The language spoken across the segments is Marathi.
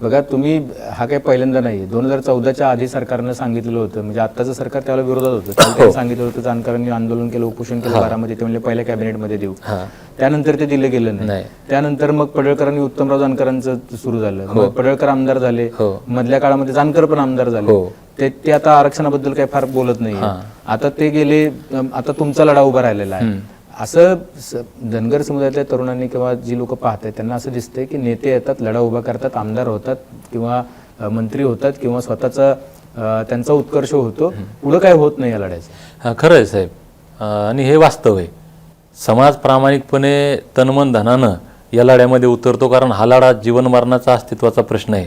बघा तुम्ही हा काही पहिल्यांदा नाही दोन हजार चौदाच्या आधी सरकारनं सांगितलेलं होतं. म्हणजे आताचं सरकार त्यावेळेला विरोधात होतं. त्यावेळी त्यांनी सांगितलं होतं जाणकारांनी आंदोलन केलं उपोषण केलं बारामध्ये ते म्हणजे पहिल्या कॅबिनेटमध्ये देऊ. त्यानंतर ते दिलं गेलं नाही. त्यानंतर मग पडळकरांनी उत्तमराव जानकरांचं सुरू झालं. मग पडळकर आमदार झाले. हो. मधल्या काळामध्ये जानकर पण आमदार झाले. हो. ते ते आता आरक्षणाबद्दल काही फार बोलत नाही आता ते गेले आता तुमचा लढा उभा राहिलेला आहे. असं स- धनगर समुदायातल्या तरुणांनी किंवा जी लोक पाहत आहेत त्यांना असं दिसतंय की नेते येतात लढा उभा करतात आमदार होतात किंवा मंत्री होतात किंवा स्वतःचा त्यांचा उत्कर्ष होतो. पुढं काय होत नाही या लढ्याचं? खरं आहे साहेब. आणि हे वास्तव आहे. समाज प्रामाणिकपणे तनमन धनानं या लढ्यामध्ये उतरतो कारण हा लढा जीवन मरणाचा अस्तित्वाचा प्रश्न आहे.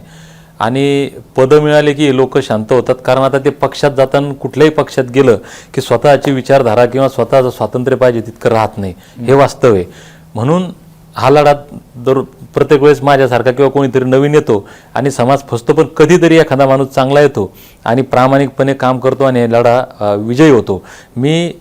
आणि पदं मिळाले की लोक शांत होतात. कारण आता ते पक्षात जाताना कुठल्याही पक्षात गेलं की स्वतःची विचारधारा किंवा स्वतःचं स्वातंत्र्य पाहिजे तितकं राहत नाही. हे वास्तव आहे. म्हणून हा लढा दर प्रत्येक वेळेस माझ्यासारखा किंवा कोणीतरी नवीन येतो आणि समाज फसतो पण कधीतरी एखादा माणूस चांगला येतो आणि प्रामाणिकपणे काम करतो आणि हे लढा विजयी होतो. मी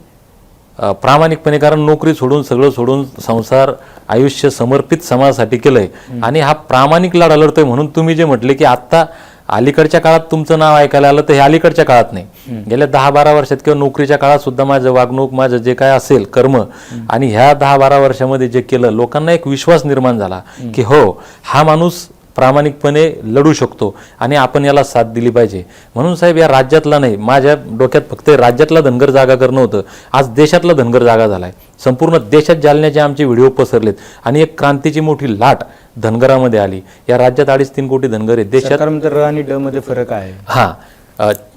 प्रामाणिकपणे कारण नोकरी सोडून सगळं सोडून संसार आयुष्य समर्पित समाजासाठी केलंय. आणि हा प्रामाणिक लढा लढतोय म्हणून तुम्ही जे म्हटले की आत्ता अलीकडच्या काळात तुमचं नाव ऐकायला आलं तर हे अलीकडच्या काळात नाही. गेल्या दहा बारा वर्षात किंवा नोकरीच्या काळात सुद्धा माझं वागणूक माझं जे काय असेल कर्म आणि ह्या दहा बारा वर्षामध्ये जे केलं लोकांना एक विश्वास निर्माण झाला की हो हा माणूस प्रामाणिकपणे लढू शकतो आणि आपण याला साथ दिली पाहिजे. म्हणून साहेब या राज्यातला नाही माझ्या डोक्यात फक्त राज्यातला धनगर जागा करणं होतं. आज देशातला धनगर जागा झालाय. संपूर्ण देशात जालन्याचे आमचे व्हिडिओ पसरलेत. आणि एक क्रांतीची मोठी लाट धनगरामध्ये आली. या राज्यात अडीच तीन कोटी धनगर आहेत. देशात र आणि ड मध्ये फरक आहे. हा.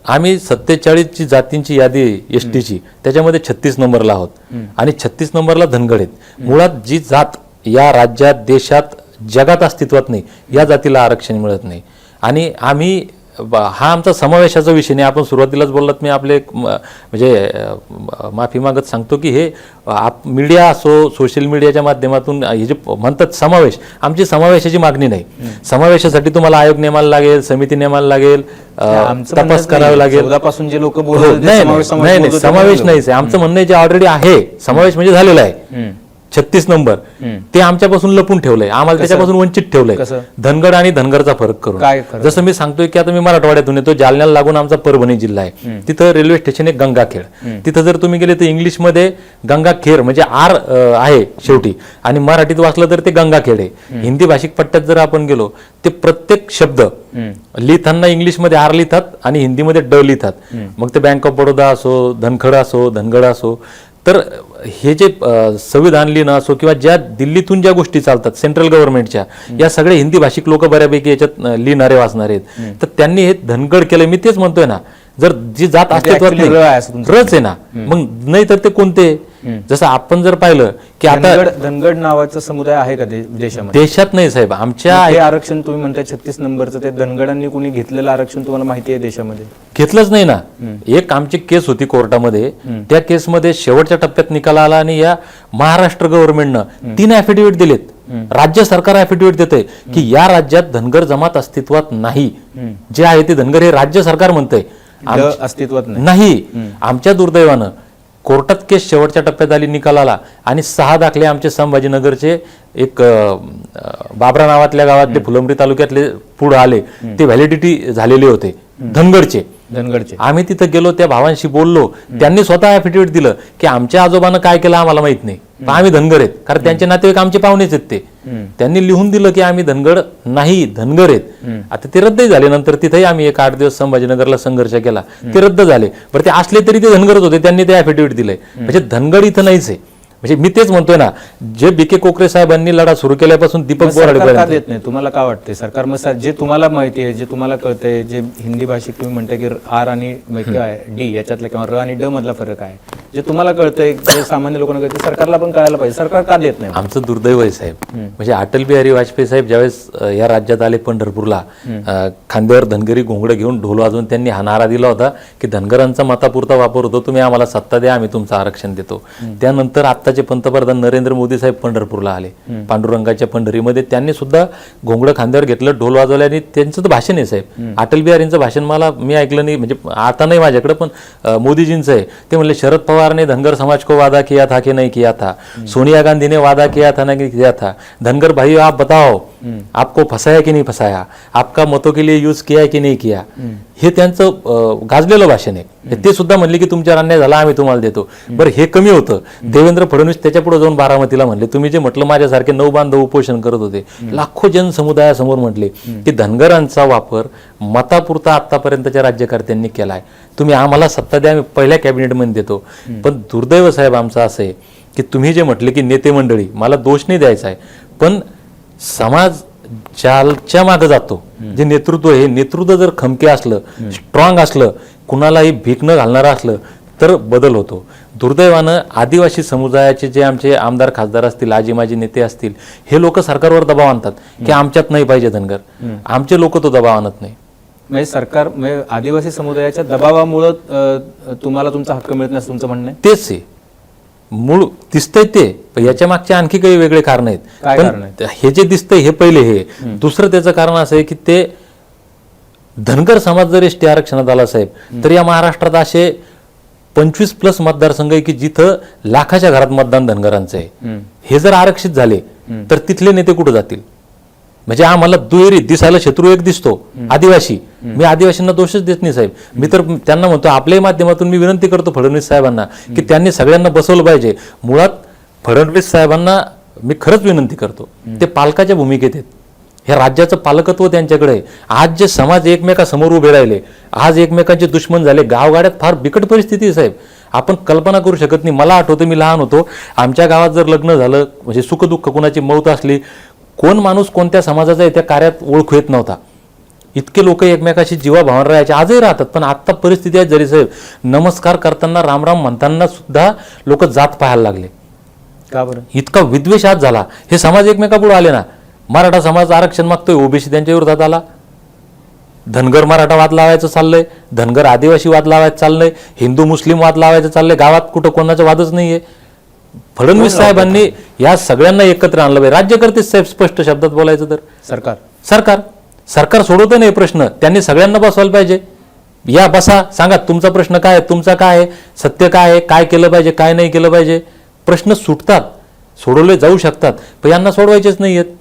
आम्ही सत्तेचाळीसची जातींची यादी एस टीची. त्याच्यामध्ये छत्तीस नंबरला आहोत. आणि छत्तीस नंबरला धनगड आहेत. मुळात जी जात या राज्यात देशात जगात अस्तित्वात नाही या जातीला आरक्षण मिळत नाही. आणि आम्ही हा आमचा समावेशाचा विषय नाही. आपण सुरुवातीलाच बोललात मी आपले म्हणजे माफी मागत सांगतो की हे आप मीडिया असो सोशल मीडियाच्या माध्यमातून हे जे म्हणतात समावेश आमची समावेशाची मागणी नाही. समावेशासाठी तुम्हाला आयोग नेमायला लागेल समिती नेमायला लागेल तपास करावा. लागेल. चौदापासून जे लोकं हो, नाही, समावेश- नाही, समावेश नाही आमचं म्हणणं जे ऑलरेडी आहे समावेश म्हणजे झालेला आहे. छत्तीस नंबर ते आमच्यापासून लपून ठेवलंय. आम्हाला त्याच्यापासून वंचित ठेवलंय? धनगड आणि धनगरचा फरक करून? जसं मी सांगतोय की आता मी मराठवाड्यातून येतो जालन्याला लागून आमचा परभणी जिल्हा आहे. तिथं रेल्वे स्टेशन आहे गंगाखेड. तिथं जर तुम्ही गेले तर इंग्लिशमध्ये गंगाखेर म्हणजे आर आहे शेवटी. आणि मराठीत वाचलं तर ते गंगाखेड आहे. हिंदी भाषिक पट्ट्यात जर आपण गेलो ते प्रत्येक शब्द लिहिताना इंग्लिशमध्ये आर लिहितात आणि हिंदीमध्ये ड लिहितात. मग ते बँक ऑफ बडोदा असो धनखड असो धनगड असो तर हे जे संविधान लिहिणं असो किंवा ज्या दिल्लीतून ज्या गोष्टी चालतात सेंट्रल गव्हर्नमेंटच्या या सगळ्या हिंदी भाषिक लोक बऱ्यापैकी याच्यात लिहिणारे वाचणारे आहेत. तर त्यांनी हे धनगड केलं मी तेच म्हणतोय ना जर जी जात अस्तित्वात actually र आहे असं नाही तुमचं रच आहे ना. मग नाही तर ते कोणते? जसं आपण जर पाहिलं की आता धनगड नावाचा समुदाय आहे का देशामध्ये? देशात नाही साहेब आमच्या हे आरक्षण तुम्ही म्हणताय छत्तीस नंबरचं ते धनगडांनी कोणी घेतलेलं आरक्षण तुम्हाला माहिती आहे देशामध्ये? घेतलंच नाही ना. एक आमची केस होती कोर्टामध्ये. त्या केसमध्ये शेवटच्या टप्प्यात निकाल आला आणि या महाराष्ट्र गव्हर्नमेंटनं तीन ऍफिडेव्हिट दिलेत. राज्य सरकार ऍफिडेव्हिट देतंय की या राज्यात धनगर जमात अस्तित्वात नाही. जे आहे ते धनगर हे राज्य सरकार म्हणतंय. अस्तित्वात नाही. नाही. आमच्या दुर्दैवानं कोर्टात केस शेवटच्या टप्प्यात आली निकाल आला आणि सहा दाखले आमचे संभाजीनगरचे एक बाबरा नावातल्या गावातले फुलंब्री तालुक्यातले पुढे आले. ते व्हॅलिडिटी झालेले होते. धनगडचे. धनगडचे. आम्ही तिथं गेलो त्या भावांशी बोललो. त्यांनी स्वतः ऍफिडेव्हिट दिलं की आमच्या आजोबानं काय केलं आम्हाला माहीत नाही. पण आम्ही धनगर आहेत. कारण त्यांचे नातेवाईक आमचे पाहुणेच आहेत ते. त्यांनी लिहून दिलं की आम्ही धनगड नाही धनगर आहेत. आता ते रद्दही झाले. नंतर तिथेही आम्ही एक आठ दिवस संभाजीनगरला संघर्ष केला. ते रद्द झाले. बरं ते असले तरी ते धनगरच होते. त्यांनी ते ऍफिडेव्हिट दिलंय. म्हणजे धनगड इथं नाहीच आहे. म्हणजे मी तेच म्हणतोय ना जे बी के कोकरे साहेबांनी लढा सुरू केल्यापासून दीपक बोराडे देत नाही? तुम्हाला काय वाटतंय? सरकार मग जे तुम्हाला माहिती आहे जे तुम्हाला कळतंय जे हिंदी भाषिक तुम्ही म्हणताय की आर आणि डी याच्यातला किंवा र आणि ड मधला फरक आहे. जे तुम्हाला कळतंय जे सामान्य लोकांना कळतं सरकारला पण कळायला पाहिजे. सरकार का देत नाही? आमचं दुर्दैव आहे साहेब. म्हणजे अटल बिहारी वाजपेयी साहेब ज्यावेळेस या राज्यात आले पंढरपूरला खांद्यावर धनगरी घोंगडं घेऊन ढोल वाजवून त्यांनी हा नारा दिला होता की धनगरांचा मतापुरता वापर होतो तुम्ही आम्हाला सत्ता द्या आम्ही तुमचं आरक्षण देतो. त्यानंतर आत्ताचे पंतप्रधान नरेंद्र मोदी साहेब पंढरपूरला आले. पांडुरंगाच्या पंढरीमध्ये त्यांनी सुद्धा घोंगडं खांद्यावर घेतलं ढोल वाजवले आणि त्यांचं तर भाषण आहे साहेब. अटल बिहारींचं भाषण मला मी ऐकलं नाही म्हणजे आता नाही माझ्याकडे पण मोदीजींचं आहे. ते म्हणले शरद पवार ने धनगर समाज को वादा किया था कि नहीं किया था? सोनिया गांधी ने वादा किया था ना कि किया था? धनगर भाई आप बताओ आपको फसाया की नहीं फसाया? आपका मतों के लिए यूज किया की नहीं किया? हे त्यांचं गाजलेलं भाषण आहे. ते सुद्धा म्हणले की तुमच्यावर अन्याय झाला आम्ही तुम्हाला देतो. बरं हे कमी होतं. देवेंद्र फडणवीस त्याच्या पुढे जाऊन बारामतीला म्हणले तुम्ही जे म्हटलं माझ्यासारखे नऊ बांधव उपोषण करत होते. लाखो जनसमुदायासमोर म्हटले की धनगरांचा वापर मतापुरता आतापर्यंतच्या राज्यकर्त्यांनी केलाय. तुम्ही आम्हाला सत्ता द्या आम्ही पहिल्या कॅबिनेटमध्ये देतो. पण दुर्दैव साहेब आमचं असं आहे की तुम्ही जे म्हटले की नेते मंडळी मला दोष नाही द्यायचा आहे. पण समाज ज्याच्या मागे जातो. जे नेतृत्व हे नेतृत्व जर खमके असलं स्ट्रॉंग असलं कुणालाही भीक न घालणारं असलं तर बदल होतो. दुर्दैवानं आदिवासी समुदायाचे जे आमचे आमदार खासदार असतील आजी माजी नेते असतील हे लोक सरकारवर दबाव आणतात की आमच्यात नाही पाहिजे धनगर. आमचे लोक तो दबाव आणत नाही. म्हणजे सरकार म्हणजे आदिवासी समुदायाच्या दबावामुळं तुम्हाला तुमचा हक्क मिळत नाही असं तुमचं म्हणणं तेच आहे. मूळ दिसतंय ते पण याच्या मागचे आणखी काही वेगळे कारण आहेत. काय पण हे जे दिसतंय हे पहिले हे. दुसरं त्याचं कारण असं आहे की ते धनगर समाज जर एस टी आरक्षणात आला साहेब तर या महाराष्ट्रात असे पंचवीस प्लस मतदारसंघ आहे की जिथं लाखाच्या घरात मतदान धनगरांचं आहे. हे जर आरक्षित झाले तर तिथले नेते कुठे जातील? म्हणजे आम्हाला दुहेरी दिसायला शत्रू एक दिसतो आदिवासी. मी आदिवासींना दोषच देत नाही साहेब. मी तर त्यांना म्हणतो आपल्याही माध्यमातून मी विनंती करतो फडणवीस साहेबांना की त्यांनी सगळ्यांना बसवलं पाहिजे. मुळात फडणवीस साहेबांना मी खरंच विनंती करतो ते पालकाच्या भूमिकेत आहेत. हे राज्याचं पालकत्व त्यांच्याकडे आहे. आज जे समाज एकमेकासमोर उभे राहिले आज एकमेकांचे दुश्मन झाले गावगाड्यात फार बिकट परिस्थिती आहे साहेब. आपण कल्पना करू शकत नाही. मला आठवतं मी लहान होतो. आमच्या गावात जर लग्न झालं म्हणजे सुखदुःख कुणाची मौत असली कोण माणूस कोणत्या समाजाचा आहे त्या कार्यात ओळखू येत नव्हता. इतके लोक एकमेकाशी जीवाभावानं राहायचे आजही राहतात. पण आत्ता परिस्थिती आहे जरी साहेब नमस्कार करताना रामराम म्हणताना सुद्धा लोक जात पाहायला लागले. का बरं? इतका विद्वेष आज झाला. हे समाज एकमेकापुढे आले ना. मराठा समाज आरक्षण मागतोय ओबीसी त्यांच्या विरोधात आला. धनगर मराठा वाद लावायचं चाललंय धनगर आदिवासी वाद लावायचं चाललंय हिंदू मुस्लिम वाद लावायचं चाललंय गावात कुठं कोणाचा वादच नाहीये. फडणवीस साहेबांनी या सगळ्यांना एकत्र आणलं पाहिजे. राज्यकर्ते साहेब स्पष्ट शब्दात बोलायचं तर. सरकार. सरकार. सरकार सोडवतं नाही प्रश्न? त्यांनी सगळ्यांना बसवायला पाहिजे. या बसा सांगा तुमचा प्रश्न काय आहे? तुमचा काय आहे? सत्य काय आहे? काय केलं पाहिजे? काय नाही केलं पाहिजे? प्रश्न सुटतात. सोडवले जाऊ शकतात. पण यांना सोडवायचेच नाही आहेत